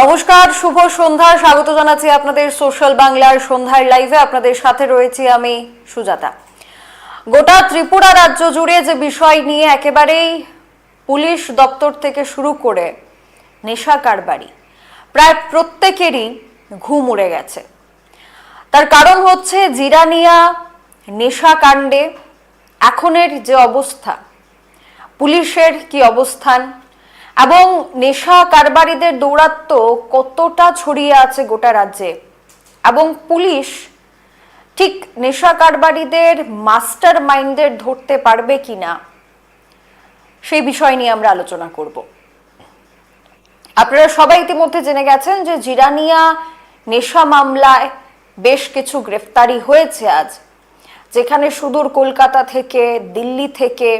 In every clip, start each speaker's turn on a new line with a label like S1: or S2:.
S1: নমস্কার, শুভ সন্ধ্যা। স্বাগত জানাচ্ছি আপনাদের সোশ্যাল বাংলার সন্ধ্যার লাইভে। আপনাদের সাথে রয়েছি আমি সুজাতা। গোটা ত্রিপুরা রাজ্য জুড়ে যে বিষয় নিয়ে একেবারেই পুলিশ দপ্তর থেকে শুরু করে নেশা কারবারি, প্রায় প্রত্যেকেরই ঘুম উড়ে গেছে। তার কারণ হচ্ছে জিরানিয়া নেশা কাণ্ডে এখনের যে অবস্থা, পুলিশের কি অবস্থান এবং নেশা কারবারিদের দৌরাত্ম্য কতটা ছড়িয়ে আছে গোটা রাজ্যে। এবং পুলিশ ঠিক নেশা কারবারিদের মাস্টার মাইন্ডদের ধরতে পারবে কিনা সেই বিষয় নিয়ে আমরা আলোচনা করব। আপনারা সবাই ইতিমধ্যে জেনে গেছেন যে জিরানিয়া নেশা মামলায় বেশ কিছু গ্রেফতারি হয়েছে আজ, যেখানে সুদূর কলকাতা থেকে, দিল্লি থেকে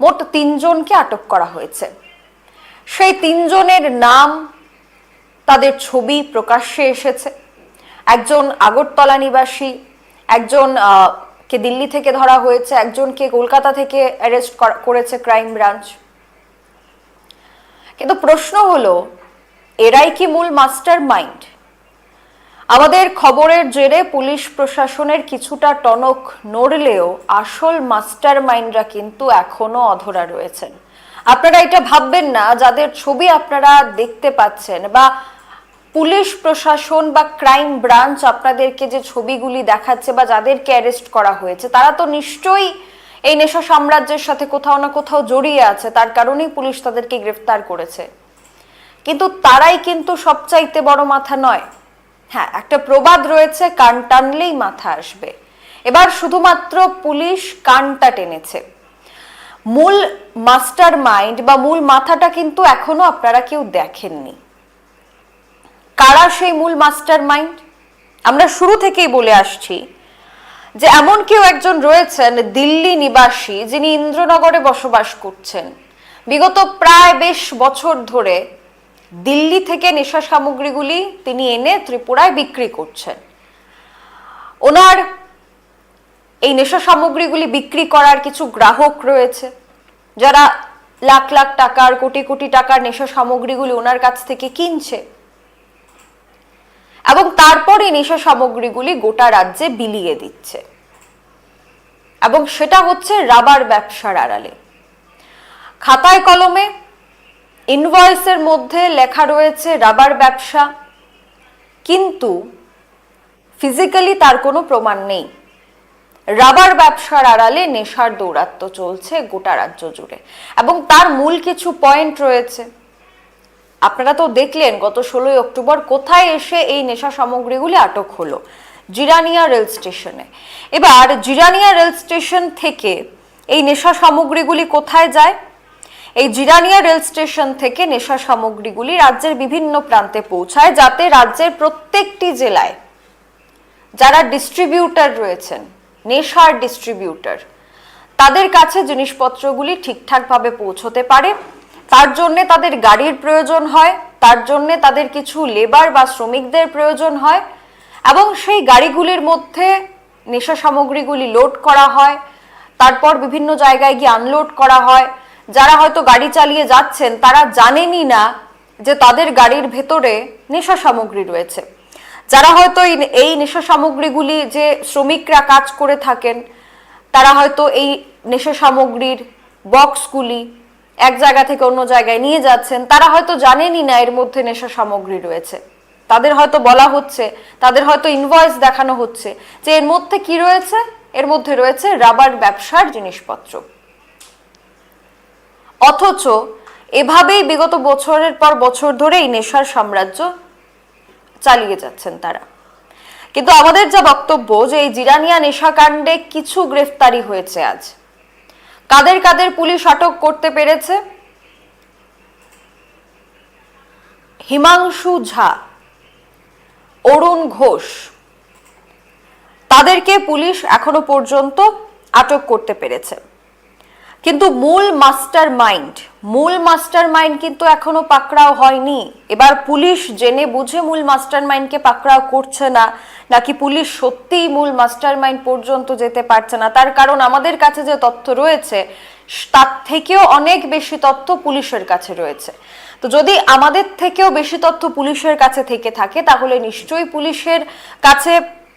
S1: মোট তিনজনকে আটক করা হয়েছে। সেই তিনজনের নাম তাদের ছবি প্রকাশ্যে এসেছে। একজন আগরতলা নিবাসী, একজন কে দিল্লি থেকে ধরা হয়েছে একজনকে কলকাতা থেকে অ্যারেস্ট করেছে ক্রাইম ব্রাঞ্চ কিন্তু প্রশ্ন হলো, এরাই কি মূল মাস্টার মাইন্ড আমাদের খবরের জেরে পুলিশ প্রশাসনের কিছুটা টনক নড়লেও আসল মাস্টার মাইন্ডরা কিন্তু এখনও অধরা রয়েছেন। আপনারা এটা ভাববেন না, যাদের ছবি আপনারা দেখতে পাচ্ছেন বা পুলিশ প্রশাসন বা ক্রাইম ব্রাঞ্চ আপনাদেরকে যে ছবিগুলি দেখাচ্ছে বা যাদেরকে অ্যারেস্ট করা হয়েছে, তারা তো নিশ্চয়ই এই নেশা সাম্রাজ্যের সাথে কোথাও না কোথাও জড়িয়ে আছে, তার কারণেই পুলিশ তাদেরকে গ্রেফতার করেছে। কিন্তু তারাই কিন্তু সবচাইতে বড় মাথা নয়। হ্যাঁ একটা প্রবাদ রয়েছে, কান টানলেই মাথা আসবে। এবার শুধুমাত্র পুলিশ কানটা টেনেছে। মূল মাস্টার মাইন্ড বা মূল মাথাটা কিন্তু এখনও আপনারা কেউ দেখেননি। কারা সেই মূল মাস্টার মাইন্ড আমরা শুরু থেকেই বলে আসছি যে এমন কেউ একজন রয়েছেন দিল্লি নিবাসী যিনি ইন্দ্রনগরে বসবাস করছেন। বিগত প্রায় বেশ বছর ধরে দিল্লি থেকে নেশা সামগ্রীগুলি তিনি এনে ত্রিপুরায় বিক্রি করছেন। ওনার এই নেশা সামগ্রীগুলি বিক্রি করার কিছু গ্রাহক রয়েছে। যারা লাখ লাখ টাকার, কোটি কোটি টাকার নেশা সামগ্রীগুলি ওনার কাছ থেকে কিনছে এবং তারপরে নেশা সামগ্রীগুলি গোটা রাজ্যে বিলিয়ে দিচ্ছে। এবং সেটা হচ্ছে রাবার ব্যবসার আড়ালে। খাতায় কলমে ইনভয়েসের মধ্যে লেখা রয়েছে রাবার ব্যবসা, কিন্তু ফিজিক্যালি তার কোনো প্রমাণ নেই। রাবার ব্যবসার আড়ালে নেশার দৌরাত্ম্য চলছে গোটা রাজ্য জুড়ে। এবং তার মূল কিছু পয়েন্ট রয়েছে। আপনারা তো দেখলেন, গত ষোলোই অক্টোবর কোথায় এসে এই নেশা সামগ্রীগুলি আটক হলো? জিরানিয়া রেল স্টেশনে। এবার জিরানিয়া রেল স্টেশন থেকে এই নেশা সামগ্রীগুলি কোথায় যায়? এই জিরানিয়া রেল স্টেশন থেকে নেশা সামগ্রীগুলি রাজ্যের বিভিন্ন প্রান্তে পৌঁছায়, যাতে রাজ্যের প্রত্যেকটি জেলায় যারা ডিস্ট্রিবিউটার রয়েছেন নেশার ডিস্ট্রিবিউটর তাদের কাছে জিনিসপত্রগুলি ঠিকঠাকভাবে পৌঁছতে পারে, তার জন্য তাদের গাড়ির প্রয়োজন হয়, তার জন্য তাদের কিছু লেবার বা শ্রমিকদের প্রয়োজন হয় এবং সেই গাড়িগুলির মধ্যে নেশা সামগ্রীগুলি লোড করা হয়, তারপর বিভিন্ন জায়গায় গিয়ে আনলোড করা হয়। যারা হয়তো গাড়ি চালিয়ে যাচ্ছেন, তারা জানেনই না যে তাদের গাড়ির ভেতরে নেশা সামগ্রী রয়েছে। যারা হয়তো এই- নেশা সামগ্রীগুলি যে শ্রমিকরা কাজ করে থাকেন, তারা হয়তো এই নেশা সামগ্রীর বক্সগুলি এক জায়গা থেকে অন্য জায়গায় নিয়ে যাচ্ছেন, তারা হয়তো জানেনই না এর মধ্যে নেশা সামগ্রী রয়েছে। তাদের হয়তো বলা হচ্ছে, তাদের হয়তো ইনভয়েস দেখানো হচ্ছে যে এর মধ্যে কি রয়েছে? এর মধ্যে রয়েছে রাবার ব্যবসার জিনিসপত্র। অথচ এভাবেই বিগত বছরের পর বছর ধরে এই নেশার সাম্রাজ্য চালিয়ে যাচ্ছেন তারা। কিন্তু আমাদের যা বক্তব্য যে এই জিরানিয়া নেশাকাণ্ডে কিছু গ্রেফতারি হয়েছে আজ। কাদের কাদের পুলিশ আটক করতে পেরেছে? হিমাংশু ঝা, অরুণ ঘোষ, তাদেরকে পুলিশ এখনও পর্যন্ত আটক করতে পেরেছে। কিন্তু মূল মাস্টার মাইন্ড মূল মাস্টার মাইন্ড কিন্তু এখনও পাকড়াও হয়নি। এবার পুলিশ জেনে বুঝে মূল মাস্টার মাইন্ডকে পাকড়াও করছে না, নাকি পুলিশ সত্যিই মূল মাস্টার মাইন্ড পর্যন্ত যেতে পারছে না। তার কারণ আমাদের কাছে যে তথ্য রয়েছে, তার থেকেও অনেক বেশি তথ্য পুলিশের কাছে রয়েছে। তো যদি আমাদের থেকেও বেশি তথ্য পুলিশের কাছে থেকে থাকে, তাহলে নিশ্চয়ই পুলিশের কাছে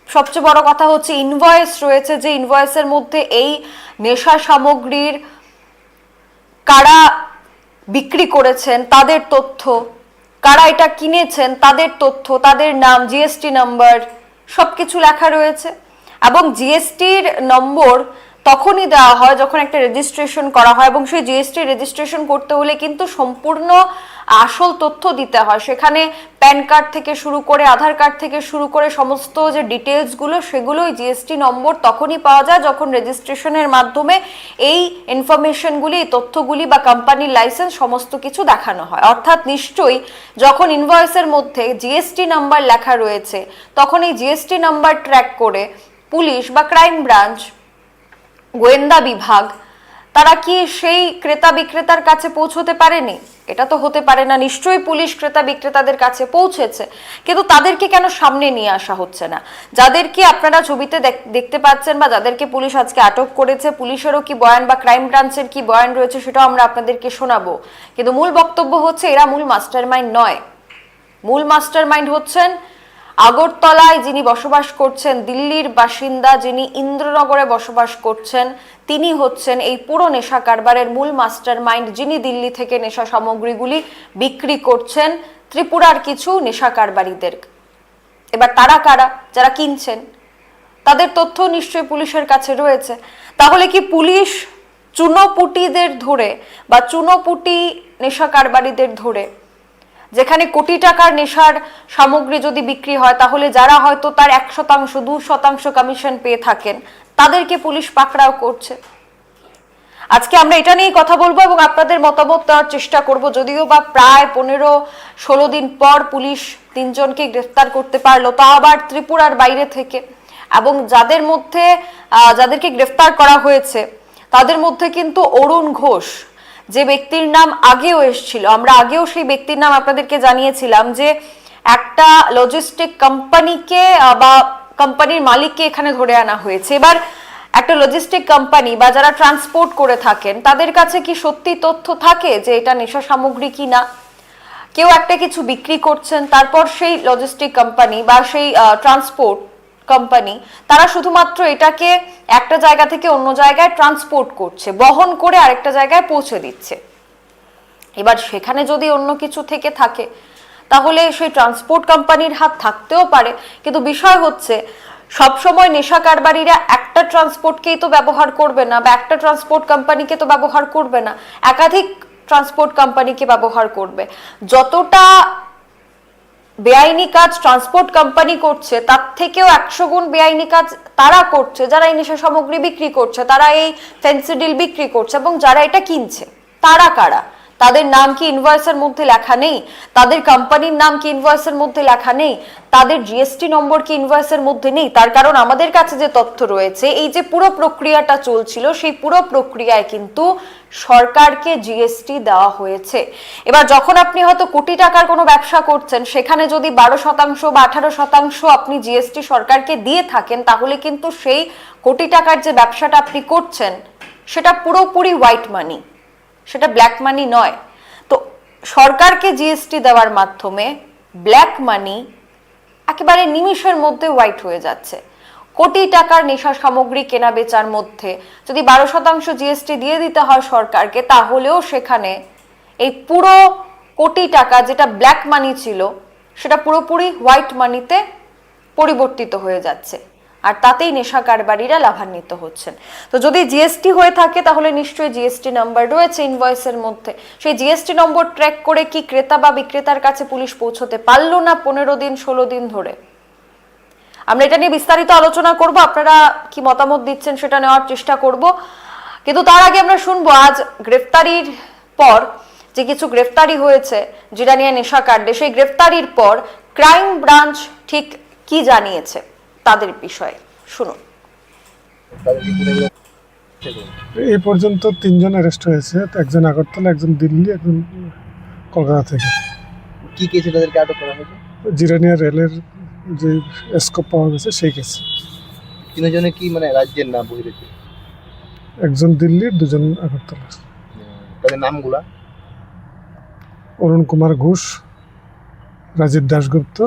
S1: সবচেয়ে বড় কথা হচ্ছে ইনভয়েস রয়েছে, যে ইনভয়েসের মধ্যে এই নেশা সামগ্রীর কারা বিক্রি করেছেন, তাদের তথ্য, কারা এটা কিনেছেন, তাদের তথ্য, তাদের নাম জিএসটি নাম্বার সব কিছু লেখা রয়েছে। এবং জিএসটির নম্বর তখনই দেওয়া হয় যখন একটা রেজিস্ট্রেশন করা হয়, এবং সেই জিএসটি রেজিস্ট্রেশন করতে হলে কিন্তু সম্পূর্ণ আসল তথ্য দিতে হয়। সেখানে প্যান কার্ড থেকে শুরু করে আধার কার্ড থেকে শুরু করে সমস্ত যে ডিটেলসগুলো সেগুলোই জিএসটি নম্বর তখনই পাওয়া যায় যখন রেজিস্ট্রেশনের মাধ্যমে এই ইনফরমেশনগুলি তথ্যগুলি বা কোম্পানির লাইসেন্স সমস্ত কিছু দেখানো হয়। অর্থাৎ নিশ্চয়ই যখন ইনভয়েসের মধ্যে জিএসটি নাম্বার লেখা রয়েছে, তখন এই জিএসটি নাম্বার ট্র্যাক করে পুলিশ বা ক্রাইম ব্রাঞ্চ গোয়েন্দা বিভাগ, তারা কি সেই ক্রেতা বিক্রেতার কাছে পৌঁছতে পারেনি? এটা তো হতে পারে না, নিশ্চয়ই পুলিশ ক্রেতা বিক্রেতাদের কাছে পৌঁছেছে, কিন্তু তাদেরকে কেন সামনে নিয়ে আসা হচ্ছে না? যাদেরকে আপনারা ছবিতে দেখ- দেখতে পাচ্ছেন বা যাদেরকে পুলিশ আজকে আটক করেছে, পুলিশেরও কি বয়ান বা ক্রাইম ব্রাঞ্চের কি বয়ান রয়েছে সেটাও আমরা আপনাদেরকে শোনাবো। কিন্তু মূল বক্তব্য হচ্ছে, এরা মূল মাস্টার নয়। মূল মাস্টার মাইন্ড হচ্ছেন আগরতলায় যিনি বসবাস করছেন, দিল্লির বাসিন্দা যিনি ইন্দ্রনগরে বসবাস করছেন, তিনি হচ্ছেন এই পুরো নেশা কারবারের মূল মাস্টার মাইন্ড যিনি দিল্লি থেকে নেশা সামগ্রীগুলি বিক্রি করছেন, ত্রিপুরার কিছু নেশা কারবারিদের এবার তারা কারা? যারা কিনছেন। তাদের তথ্য নিশ্চয়ই পুলিশের কাছে রয়েছে। তাহলে কি পুলিশ চুনোপুটিদের ধরে বা চুনোপুটি নেশা কারবারিদের ধরে যেখানে কোটি টাকার নেশার সামগ্রী যদি বিক্রি হয়, তাহলে যারা হয়তো তার এক শতাংশ, দু শতাংশ কমিশন পেয়ে থাকেন, তাদেরকে পুলিশ পাকড়াও করছে। আজকে আমরা এটা নিয়েই কথা বলব এবং আপনাদের মতামত দেওয়ার চেষ্টা করব। যদিও বা প্রায় পনেরো, ষোলো দিন পর পুলিশ তিনজনকে গ্রেফতার করতে পারল, তা আবার ত্রিপুরার বাইরে থেকে। এবং যাদের মধ্যে যাদেরকে গ্রেফতার করা হয়েছে, তাদের মধ্যে কিন্তু অরুণ ঘোষ যে ব্যক্তির নাম আগেও এসেছিল, আমরা আগেও সেই ব্যক্তির নাম আপনাদেরকে জানিয়েছিলাম যে একটা লজিস্টিক কোম্পানিকে বা কোম্পানির মালিককে এখানে ধরে আনা হয়েছে। এবার একটা লজিস্টিক কোম্পানি বা যারা ট্রান্সপোর্ট করে থাকেন, তাদের কাছে কি সত্যি তথ্য থাকে যে এটা নেশা সামগ্রী কি না কেউ একটা কিছু বিক্রি করছেন, তারপর সেই লজিস্টিক কোম্পানি বা সেই ট্রান্সপোর্ট কোম্পানি তারা শুধুমাত্র এটাকে একটা জায়গা থেকে অন্য জায়গায় ট্রান্সপোর্ট করছে, বহন করে আরেকটা জায়গায় পৌঁছে দিচ্ছে। এবার সেখানে যদি অন্য কিছু থেকে থাকে, তাহলে সেই ট্রান্সপোর্ট কোম্পানির হাত থাকতেও পারে, কিন্তু বিষয় হচ্ছে, সবসময় নেশা কারবারিরা একটা ট্রান্সপোর্টকেই তো ব্যবহার করবে না, বা একটা ট্রান্সপোর্ট কোম্পানিকে তো ব্যবহার করবে না, একাধিক ট্রান্সপোর্ট কোম্পানিকে ব্যবহার করবে। যতটা বেআইনি কাজ ট্রান্সপোর্ট কোম্পানি করছে, তার থেকেও একশো গুণ বেআইনি কাজ তারা করছে, যারা এই নেশা সামগ্রী বিক্রি করছে, তারা এই ফেন্সিডিল বিক্রি করছে এবং যারা এটা কিনছে, তারা কারা? তাদের নাম কি ইনভয়েসের মধ্যে লেখা নেই? তাদের কোম্পানির নাম কি ইনভয়েসের মধ্যে লেখা নেই? তাদের জিএসটি নম্বর কি ইনভয়েসের মধ্যে নেই? তার কারণ আমাদের কাছে যে তথ্য রয়েছে, এই যে পুরো প্রক্রিয়াটা চলছিল, সেই পুরো প্রক্রিয়ায় কিন্তু সরকারকে জিএসটি দেওয়া হয়েছে। এবার যখন আপনি হয়তো কোটি টাকার কোনো ব্যবসা করছেন, সেখানে যদি বারো শতাংশ বা আঠারো শতাংশ আপনি জিএসটি সরকারকে দিয়ে থাকেন, তাহলে কিন্তু সেই কোটি টাকার যে ব্যবসাটা আপনি করছেন, সেটা পুরোপুরি হোয়াইট মানি সেটা ব্ল্যাক মানি নয়। তো সরকারকে জিএসটি দেওয়ার মাধ্যমে ব্ল্যাক মানি একেবারে নিমিষের মধ্যে হোয়াইট হয়ে যাচ্ছে। কোটি টাকার নেশা সামগ্রী কেনা বেচার মধ্যে যদি বারো শতাংশ জিএসটি দিয়ে দিতে হয় সরকারকে, তাহলেও সেখানে এই পুরো কোটি টাকা যেটা ব্ল্যাক মানি ছিল, সেটা পুরোপুরি হোয়াইট মানিতে পরিবর্তিত হয়ে যাচ্ছে। আর তাতেই নেশা কারবারিরা লাভান্বিত হচ্ছেন। তো যদি জিএসটি হয়ে থাকে, তাহলে নিশ্চয়ই জিএসটি নাম্বার রয়েছে ইনভয়েসের মধ্যে। সেই জিএসটি নম্বর ট্র্যাক করে কি ক্রেতা বা বিক্রেতার কাছে পুলিশ পৌঁছতে পারল না পনেরো দিন, ষোলো দিন ধরে? আমরা এটা নিয়ে বিস্তারিত আলোচনা করব। আপনারা কি মতামত দিচ্ছেন সেটা নেওয়ার চেষ্টা করব। কিন্তু তার আগে আমরা শুনব, আজ গ্রেফতারির পর যে কিছু গ্রেফতারি হয়েছে, যেটা নিয়ে নেশা কাণ্ডে সেই গ্রেফতারির পর ক্রাইম ব্রাঞ্চ ঠিক কি জানিয়েছে? তাদের বিষয়ে। শুনুন।
S2: এই পর্যন্ত তিনজন অ্যারেস্ট হয়েছে। একজন আগরতলা একজন দিল্লি একজন কলকাতা থেকে।
S3: কি কেসে তাদেরকে আটক করা হয়েছে?
S2: জিরানিয়া রেলের যে স্কোপ পাওয়া গেছে সেই কেস
S3: তিনজনে কি মানে রাজ্যের নাম বহিরেছে?
S2: একজন দিল্লির দুজন আগরতলা
S3: তাদের নামগুলা?
S2: অরুণ কুমার ঘোষ রাজীব দাশগুপ্ত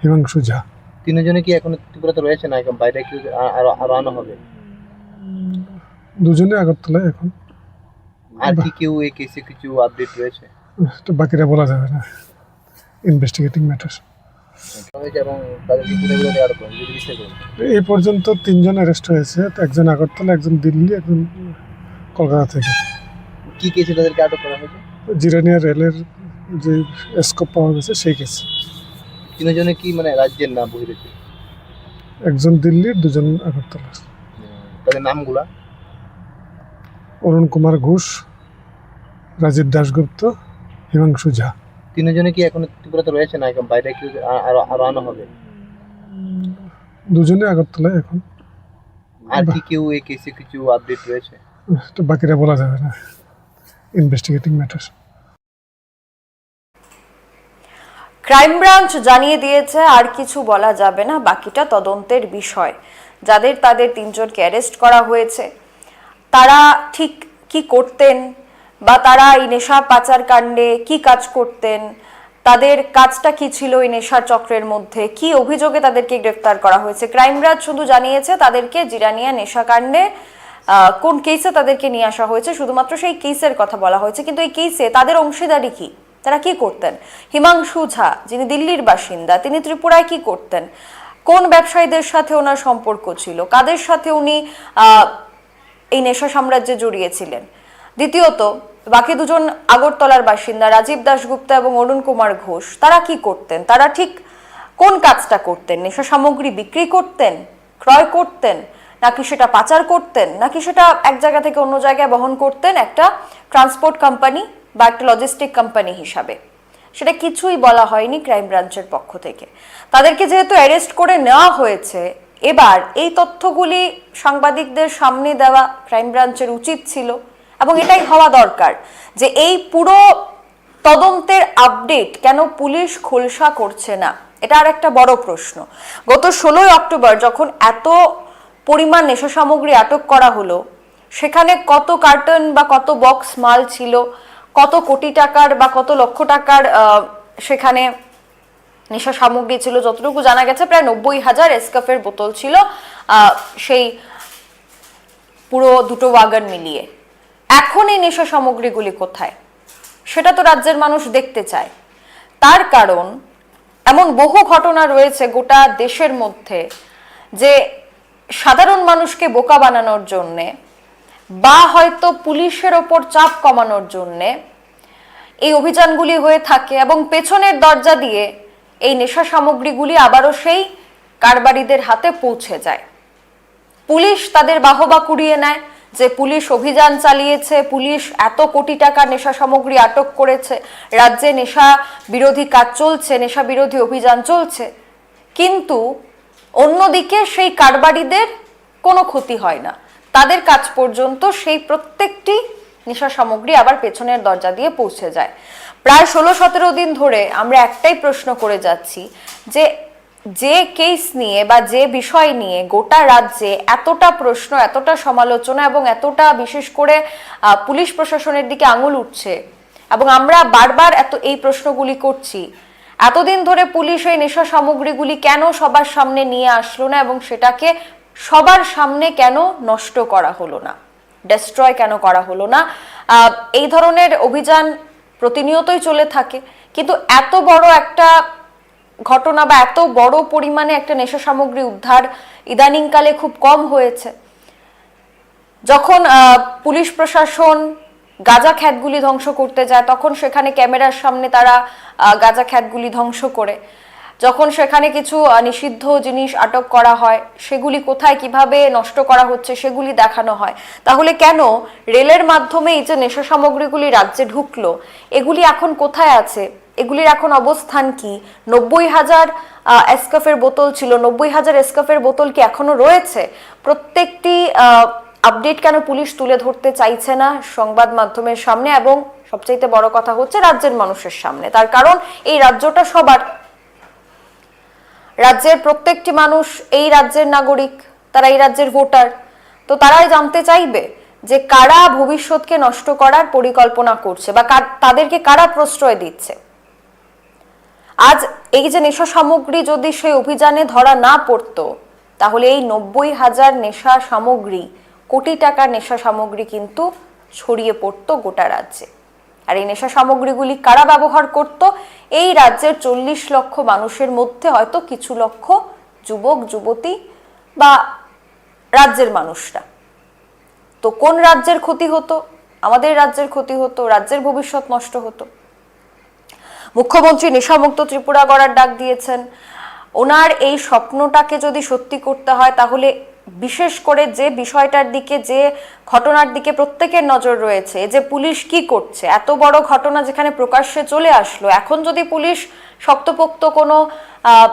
S2: হিমাংশু ঝা।
S3: তিনজনে কি এখন ত্রিপুরাতে রয়েছে না? এখন বাইরে কি আরও আরও আনা হবে?
S2: দুজনে আগরতলায় এখন।
S3: আর কি কেউ এই কেসে কিছু আপডেট রয়েছে?
S2: তো বাকিরা বলা যাবে না। ইনভেস্টিগেটিং ম্যাটার এই পর্যন্ত তিনজন অ্যারেস্ট হয়েছে। তো একজন আগরতলা একজন দিল্লি একজন কলকাতা থেকে।
S3: কি কেসে তাদেরকে আটক করা হয়েছে?
S2: জিরানিয়া রেলের যে স্কোপ পাওয়া গেছে সেই কেস
S3: তিনজনে কি মানে রাজ্যের নাম বহিরেছে?
S2: একজন দিল্লির দুজন আগরতলা
S3: তাদের নামগুলা?
S2: অরুণ কুমার ঘোষ রাজীব দাশগুপ্ত হিমাংশু ঝা।
S3: তিনজনে কি এখন ত্রিপুরাতে রয়েছে না এখন বাইরে কি আরও আরও আনা হবে?
S2: দুজনে আগরতলায় এখন।
S3: আর কি কেউ এই কেসে কিছু আপডেট রয়েছে?
S2: তো বাকিরা বলা যাবে না। ইনভেস্টিগেটিং ম্যাটার
S1: ক্রাইম ব্রাঞ্চ জানিয়ে দিয়েছে আর কিছু বলা যাবে না বাকিটা তদন্তের বিষয় যাদের তাদের তিনজনকে অ্যারেস্ট করা হয়েছে। তারা ঠিক কি করতেন বা তারা এই নেশা পাচার কাণ্ডে কি কাজ করতেন তাদের কাজটা কি ছিল এই নেশার চক্রের মধ্যে কি অভিযোগে তাদেরকে গ্রেফতার করা হয়েছে? ক্রাইম ব্রাঞ্চ শুধু জানিয়েছে তাদেরকে জিরানিয়া নেশাকাণ্ডে আহ, কোন কেসে তাদেরকে নিয়ে আসা হয়েছে শুধুমাত্র সেই কেসের কথা বলা হয়েছে কিন্তু এই কেসে তাদের অংশীদারি কি? তারা কি করতেন? হিমাংশু ঝা, যিনি দিল্লির বাসিন্দা, তিনি ত্রিপুরায় কি করতেন? কোন ব্যবসায়ীদের সাথে ওনার সম্পর্ক ছিল? কাদের সাথে উনি এই নেশা সাম্রাজ্যে জড়িয়েছিলেন? দ্বিতীয়ত, বাকি দুজন আগরতলার বাসিন্দা রাজীব দাশগুপ্তা এবং অরুণ কুমার ঘোষ, তারা কি করতেন? তারা ঠিক কোন কাজটা করতেন? নেশা সামগ্রী বিক্রি করতেন? ক্রয় করতেন? নাকি সেটা পাচার করতেন? নাকি সেটা এক জায়গা থেকে অন্য জায়গায় বহন করতেন? একটা ট্রান্সপোর্ট কোম্পানি বা একটা লজিস্টিক কোম্পানি হিসাবে। সেটা কিছুই বলা হয়নি ক্রাইম ব্রাঞ্চের পক্ষ থেকে। তাদেরকে যেহেতু অ্যারেস্ট করে নেওয়া হয়েছে, এবার এই তথ্যগুলি সাংবাদিকদের সামনে দেওয়া ক্রাইম ব্রাঞ্চের উচিত ছিল এবং এটাই হওয়া দরকার যে এই পুরো তদন্তের আপডেট কেন পুলিশ খোলসা করছে না? এটা আর একটা বড় প্রশ্ন। গত ষোলোই অক্টোবর যখন এত পরিমাণ নেশা সামগ্রী আটক করা হলো, সেখানে কত কার্টন বা কত বক্স মাল ছিল কত কোটি টাকার বা কত লক্ষ টাকার সেখানে নেশা সামগ্রী ছিল যতটুকু জানা গেছে, প্রায় নব্বই হাজার এসকাফের বোতল ছিল সেই পুরো দুটো ওয়াগন মিলিয়ে। এখন এই নেশা সামগ্রীগুলি কোথায়? সেটা তো রাজ্যের মানুষ দেখতে চায়। তার কারণ, এমন বহু ঘটনা রয়েছে গোটা দেশের মধ্যে যে সাধারণ মানুষকে বোকা বানানোর জন্যে বা হয়তো পুলিশের ওপর চাপ কমানোর জন্যে এই অভিযানগুলি হয়ে থাকে এবং পেছনের দরজা দিয়ে এই নেশা সামগ্রীগুলি আবারও সেই কারবারিদের হাতে পৌঁছে যায়। পুলিশ তাদের বাহবা কুড়িয়ে নেয় যে পুলিশ অভিযান চালিয়েছে, পুলিশ এত কোটি টাকা নেশা সামগ্রী আটক করেছে, রাজ্যে নেশা বিরোধী কাজ চলছে, নেশা বিরোধী অভিযান চলছে। কিন্তু অন্যদিকে সেই কারবারিদের কোনো ক্ষতি হয় না। তাদের কাজ পর্যন্ত সেই প্রত্যেকটি নেশা সামগ্রী আবার পেছনের দরজা দিয়ে পৌঁছে যায়। প্রায় ষোলো সতেরো দিন ধরে আমরা একটাই প্রশ্ন করে যাচ্ছি যে যে কেস নিয়ে বা যে বিষয় নিয়ে গোটা রাজ্যে এতটা প্রশ্ন, এতটা সমালোচনা এবং এতটা বিশেষ করে পুলিশ প্রশাসনের দিকে আঙুল উঠছে এবং আমরা বারবার এত, এই প্রশ্নগুলি করছি, এতদিন ধরে পুলিশ এই নেশা সামগ্রীগুলি কেন সবার সামনে নিয়ে আসলো না এবং সেটাকে সবার সামনে কেন নষ্ট করা হলো না? ডেস্ট্রয় কেন করা হলো না? এই ধরনের অভিযান প্রতিনিয়তই চলে থাকে। কিন্তু এত বড় একটা ঘটনা বা এত বড় পরিমাণে একটা নেশা সামগ্রী উদ্ধার ইদানিংকালে খুব কম হয়েছে। যখন পুলিশ প্রশাসন গাজা খ্যাতগুলি ধ্বংস করতে যায়, তখন সেখানে ক্যামেরার সামনে তারা গাজা খ্যাতগুলি ধ্বংস করে। যখন সেখানে কিছু নিষিদ্ধ জিনিস আটক করা হয়, সেগুলি কোথায় কীভাবে নষ্ট করা হচ্ছে সেগুলি দেখানো হয়, তাহলে কেন রেলের মাধ্যমে এই যে নেশা সামগ্রীগুলি রাজ্যে ঢুকলো, এগুলি এখন কোথায় আছে? এগুলির এখন অবস্থান কি? নব্বই হাজার এসকাফের বোতল ছিল, নব্বই হাজার এসকাফের বোতল কি এখনও রয়েছে? প্রত্যেকটি আপডেট কেন পুলিশ তুলে ধরতে চাইছে না সংবাদ মাধ্যমের সামনে? এবং সবচাইতে বড় কথা হচ্ছে রাজ্যের মানুষের সামনে। তার কারণ এই রাজ্যটা সবার রাজ্যের প্রত্যেকটি মানুষ এই রাজ্যের নাগরিক, তারা এই রাজ্যের ভোটার। তো তারাই জানতে চাইবে যে কারা ভবিষ্যৎকে নষ্ট করার পরিকল্পনা করছে বা তাদেরকে কারা প্রশ্রয় দিচ্ছে। আজ এই যে নেশা সামগ্রী যদি সেই অভিযানে ধরা না পড়তো, তাহলে এই নব্বই হাজার নেশা সামগ্রী, কোটি টাকার নেশা সামগ্রী কিন্তু ছড়িয়ে পড়তো গোটা রাজ্যে। আর এই নেশা সামগ্রীগুলি কারা ব্যবহার করত? এই রাজ্যের চল্লিশ লক্ষ মানুষের মধ্যে হয়তো কিছু লক্ষ যুবক, যুবতী বা রাজ্যের মানুষরা। তো কোন রাজ্যের ক্ষতি হতো? আমাদের রাজ্যের ক্ষতি হতো, রাজ্যের ভবিষ্যৎ নষ্ট হতো। মুখ্যমন্ত্রী নেশামুক্ত ত্রিপুরা গড়ার ডাক দিয়েছেন। ওনার এই স্বপ্নটাকে যদি সত্যি করতে হয়, তাহলে বিশেষ করে যে বিষয়টার দিকে, যে ঘটনার দিকে প্রত্যেকের নজর রয়েছে যে পুলিশ কি করছে, এত বড় ঘটনা যেখানে প্রকাশ্যে চলে আসলো, এখন যদি পুলিশ শক্তপোক্ত কোনো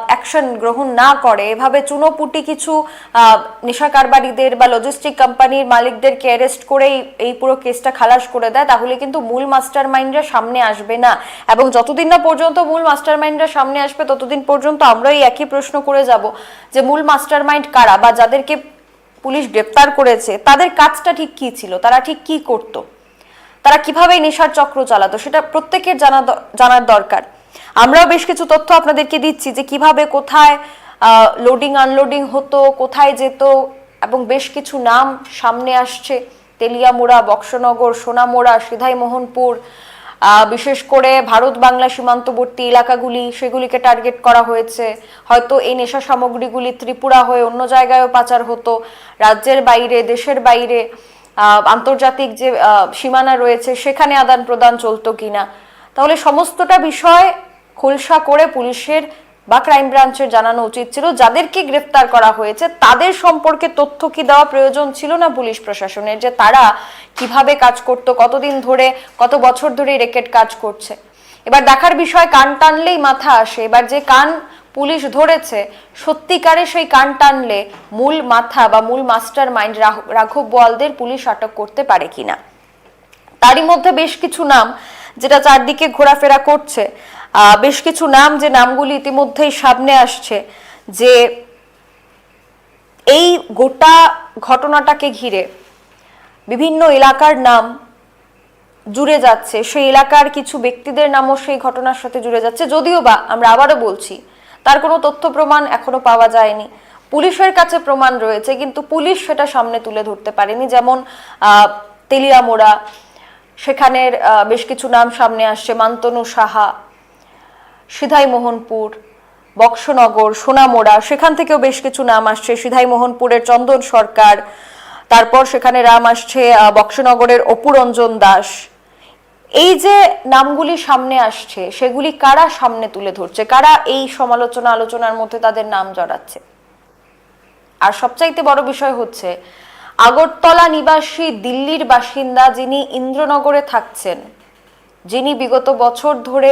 S1: অ্যাকশন গ্রহণ না করে, এভাবে চুনোপুটি কিছু নেশা কারবারিদের বা লজিস্টিক কোম্পানির মালিকদেরকে অ্যারেস্ট করে এই- এই পুরো কেসটা খালাস করে দেয়, তাহলে কিন্তু মূল মাস্টার মাইন্ডরা সামনে আসবে না। এবং যতদিন না পর্যন্ত মূল মাস্টার মাইন্ডরা সামনে আসবে, ততদিন পর্যন্ত আমরা এই একই প্রশ্ন করে যাব যে মূল মাস্টার মাইন্ড কারা বা যাদেরকে পুলিশ গ্রেপ্তার করেছে, তাদের কাজটা ঠিক কি ছিল? তারা ঠিক কি করতো? তারা কীভাবে নেশার চক্র চালাতো? সেটা প্রত্যেকের জানা জানার দরকার। আমরাও বেশ কিছু তথ্য আপনাদেরকে দিচ্ছি যে কীভাবে কোথায় লোডিং আনলোডিং হতো, কোথায় যেত এবং বেশ কিছু নাম সামনে আসছে। তেলিয়ামোড়া, বক্সনগর, সোনামোড়া, সিধাইমোহনপুর বিশেষ করে ভারত বাংলা সীমান্তবর্তী এলাকাগুলি, সেগুলিকে টার্গেট করা হয়েছে। হয়তো এই নেশা সামগ্রীগুলি ত্রিপুরা হয়ে অন্য জায়গায়ও পাচার হতো। রাজ্যের বাইরে, দেশের বাইরে আন্তর্জাতিক যে সীমানা রয়েছে, সেখানে আদান প্রদান চলতো কিনা। তাহলে সমস্তটা বিষয় খোলসা করে পুলিশের বা ক্রাইম ব্রাঞ্চের জানানো উচিত ছিল। যাদেরকে গ্রেফতার করা হয়েছে, তাদের সম্পর্কে তথ্য কি দেওয়া প্রয়োজন ছিল না পুলিশ প্রশাসনের? যে তারা কীভাবে কাজ করতো, কতদিন ধরে, কত বছর ধরে রেকেট কাজ করছে? এবার দেখার বিষয়, কান টানলেই মাথা আসে। এবার যে কান পুলিশ ধরেছে, সত্যিকারে সেই কান টানলে মূল মাথা বা মূল মাস্টার মাইন্ড রাঘব বোয়ালদের পুলিশ আটক করতে পারে কিনা? তারই মধ্যে বেশ কিছু নাম, যেটা চারদিকে ঘোরাফেরা করছে। বেশ কিছু নাম যে নামগুলি ইতিমধ্যেই সামনে আসছে যে এই গোটা ঘটনাটাকে ঘিরে বিভিন্ন এলাকার নাম জুড়ে যাচ্ছে। সেই এলাকার কিছু ব্যক্তিদের নামও সেই ঘটনার সাথে জুড়ে যাচ্ছে। যদিও বা আমরা আবারও বলছি, তার কোনো তথ্য প্রমাণ এখনও পাওয়া যায়নি। পুলিশের কাছে প্রমাণ রয়েছে, কিন্তু পুলিশ সেটা সামনে তুলে ধরতে পারেনি। যেমন তেলিয়ামোড়া, সেখানের বেশ কিছু নাম সামনে আসছে, মান্তনু সাহা সিধাইমোহনপুর, বক্সনগর, সোনামোড়া, সেখান থেকেও বেশ কিছু নাম আসছে। সিধাইমোহনপুরের চন্দন সরকার, তারপর সেখানে রাম আসছে বক্সনগরের অপুরঞ্জন দাস। এই যে নামগুলি সামনে আসছে, সেগুলি কারা সামনে তুলে ধরছে? কারা এই সমালোচনা আলোচনার মধ্যে তাদের নাম জড়াচ্ছে? আর সবচাইতে বড় বিষয় হচ্ছে, আগরতলা নিবাসী দিল্লির বাসিন্দা যিনি ইন্দ্রনগরে থাকছেন, যিনি বিগত বছর ধরে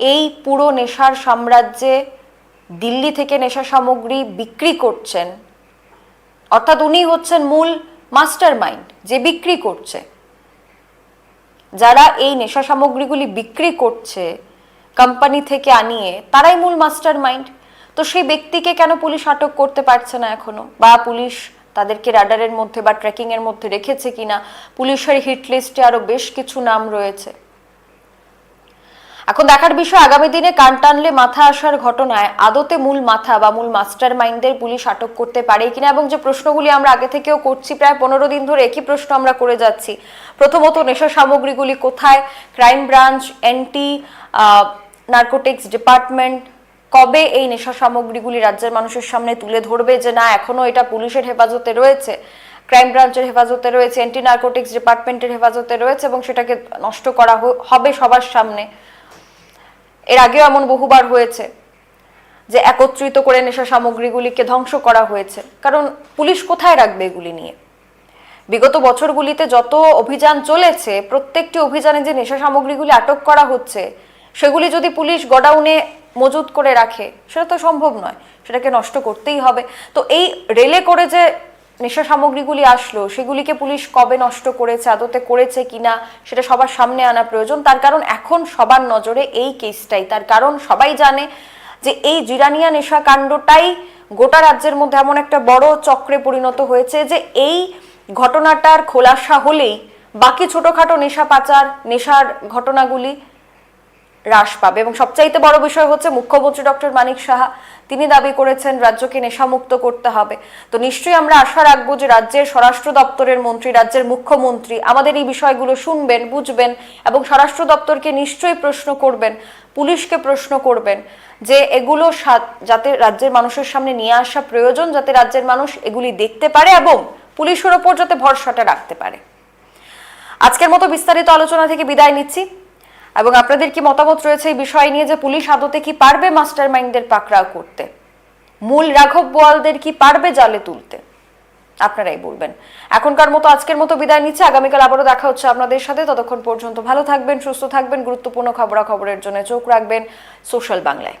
S1: এই পুরো নেশার সাম্রাজ্যে দিল্লি থেকে নেশা সামগ্রী বিক্রি করছেন। অর্থাৎ উনি হচ্ছেন মূল মাস্টার মাইন্ড যে বিক্রি করছে। যারা এই নেশা সামগ্রীগুলি বিক্রি করছে কোম্পানি থেকে আনিয়ে, তারাই মূল মাস্টার মাইন্ড তো সেই ব্যক্তিকে কেন পুলিশ আটক করতে পারছে না এখনও? বা পুলিশ তাদেরকে রাডারের মধ্যে বা ট্র্যাকিং এর মধ্যে রেখেছে কিনা? পুলিশের হিট লিস্টে আরও বেশ কিছু নাম রয়েছে। এখন দেখার বিষয়, আগামী দিনে কান টানলে মাথা আসার ঘটনায় আদতে মূল মাথা বা মূল মাস্টার মাইন্ডের পুলিশ আটক করতে পারে কিনা এবং যে প্রশ্নগুলি আমরা আগে থেকেও করছি প্রায় পনেরো দিন ধরে একই প্রশ্ন আমরা করে যাচ্ছি। প্রথমত, নেশা সামগ্রীগুলি কোথায়? Crime branch anti narcotics department, কবে এই নেশা সামগ্রীগুলি রাজ্যের মানুষের সামনে তুলে ধরবে যে না, এখনও এটা পুলিশের হেফাজতে রয়েছে? ক্রাইম ব্রাঞ্চের হেফাজতে রয়েছে এন্টি নার্কোটিক্স ডিপার্টমেন্টের হেফাজতে রয়েছে এবং সেটাকে নষ্ট করা হবে সবার সামনে। এর আগেও এমন বহুবার হয়েছে যে একত্রিত করে নেশা সামগ্রীগুলিকে ধ্বংস করা হয়েছে। কারণ পুলিশ কোথায় রাখবে এগুলি নিয়ে? বিগত বছরগুলিতে যত অভিযান চলেছে, প্রত্যেকটি অভিযানে যে নেশা সামগ্রীগুলি আটক করা হচ্ছে, সেগুলি যদি পুলিশ গোডাউনে মজুত করে রাখে, সেটা তো সম্ভব নয়। সেটাকে নষ্ট করতেই হবে। তো এই রেলে করে যে নেশা সামগ্রীগুলি আসলো, সেগুলিকে পুলিশ কবে নষ্ট করেছে, আদতে করেছে কিনা, সেটা সবার সামনে আনা প্রয়োজন। তার কারণ এখন সবার নজরে এই কেসটাই। তার কারণ সবাই জানে যে এই জিরানিয়া নেশা কাণ্ডটাই গোটা রাজ্যের মধ্যে এমন একটা বড় চক্রে পরিণত হয়েছে যে এই ঘটনাটার খোলাসা হলেই বাকি ছোটখাটো নেশা পাচার, নেশার ঘটনাগুলি হ্রাস পাবে। এবং সবচাইতে বড় বিষয় হচ্ছে মুখ্যমন্ত্রী ডক্টর মানিক সাহা, তিনি দাবি করেছেন রাজ্যকে নেশামুক্ত করতে হবে। তো নিশ্চয়ই আমরা আশা রাখব যে রাজ্যের স্বরাষ্ট্র দপ্তরের মন্ত্রী, রাজ্যের মুখ্যমন্ত্রী আমাদের এই বিষয়গুলো শুনবেন, বুঝবেন এবং স্বরাষ্ট্র দপ্তরকে নিশ্চয়ই প্রশ্ন করবেন, পুলিশকে প্রশ্ন করবেন যে এগুলো যাতে রাজ্যের মানুষের সামনে নিয়ে আসা প্রয়োজন, যাতে রাজ্যের মানুষ এগুলি দেখতে পারে এবং পুলিশের ওপর যাতে ভরসাটা রাখতে পারে। আজকের মতো বিস্তারিত আলোচনা থেকে বিদায় নিচ্ছি। এবং আপনাদের কি মতামত রয়েছে এই বিষয় নিয়ে যে পুলিশ আদতে কি পারবে মাস্টার মাইন্ডদের পাকড়াও করতে? মূল রাঘব বোয়ালদের কি পারবে জালে তুলতে? আপনারাই বলবেন। এখনকার মতো আজকের মতো বিদায় নিচ্ছে। আগামীকাল আবারও দেখা হচ্ছে আপনাদের সাথে। ততক্ষণ পর্যন্ত ভালো থাকবেন, সুস্থ থাকবেন। গুরুত্বপূর্ণ খবরাখবরের জন্য চোখ রাখবেন সোশ্যাল বাংলায়।